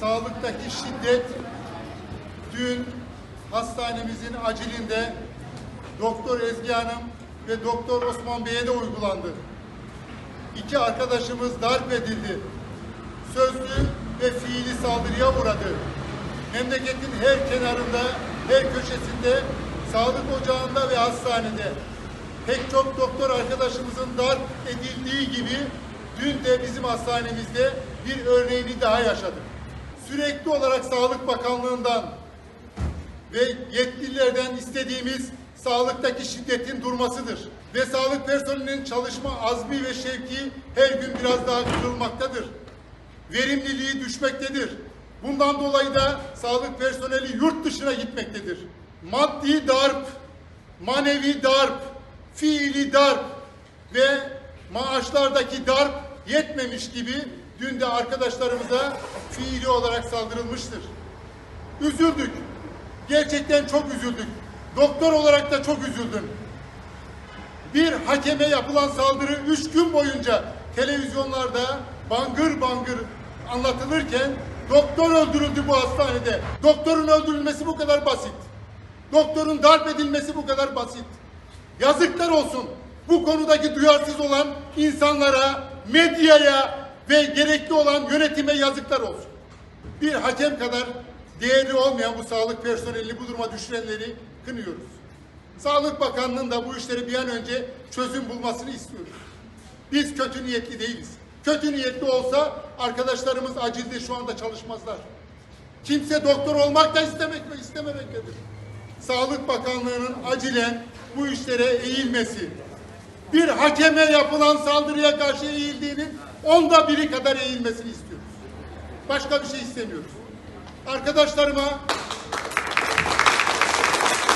sağlıktaki şiddet dün hastanemizin acilinde Doktor Ezgi Hanım ve Doktor Osman Bey'e de uygulandı. İki arkadaşımız darp edildi. Sözlü ve fiili saldırıya uğradı. Memleketin her kenarında, her köşesinde, sağlık ocağında ve hastanede pek çok doktor arkadaşımızın darp edildiği gibi dün de bizim hastanemizde bir örneğini daha yaşadık. Sürekli olarak Sağlık Bakanlığı'ndan ve yetkililerden istediğimiz sağlıktaki şiddetin durmasıdır. Ve sağlık personelinin çalışma azmi ve şevki her gün biraz daha kırılmaktadır. Verimliliği düşmektedir. Bundan dolayı da sağlık personeli yurt dışına gitmektedir. Maddi darp, manevi darp, fiili darp ve maaşlardaki darp yetmemiş gibi dün de arkadaşlarımıza fiili olarak saldırılmıştır. Üzüldük. Gerçekten çok üzüldük. Doktor olarak da çok üzüldüm. Bir hakeme yapılan saldırı üç gün boyunca televizyonlarda bangır bangır anlatılırken doktor öldürüldü bu hastanede. Doktorun öldürülmesi bu kadar basit. Doktorun darp edilmesi bu kadar basit. Yazıklar olsun bu konudaki duyarsız olan insanlara, medyaya ve gerekli olan yönetime yazıklar olsun. Bir hakem kadar değerli olmayan bu sağlık personelini bu duruma düşürenleri kınıyoruz. Sağlık Bakanlığı'nın da bu işleri bir an önce çözüm bulmasını istiyoruz. Biz kötü niyetli değiliz. Kötü niyetli olsa arkadaşlarımız acilde şu anda çalışmazlar. Kimse doktor olmak da istemek ve istememektedir. Sağlık Bakanlığı'nın acilen bu işlere eğilmesi, bir hakeme yapılan saldırıya karşı eğildiğinin onda biri kadar eğilmesini istiyoruz. Başka bir şey istemiyoruz. Arkadaşlarıma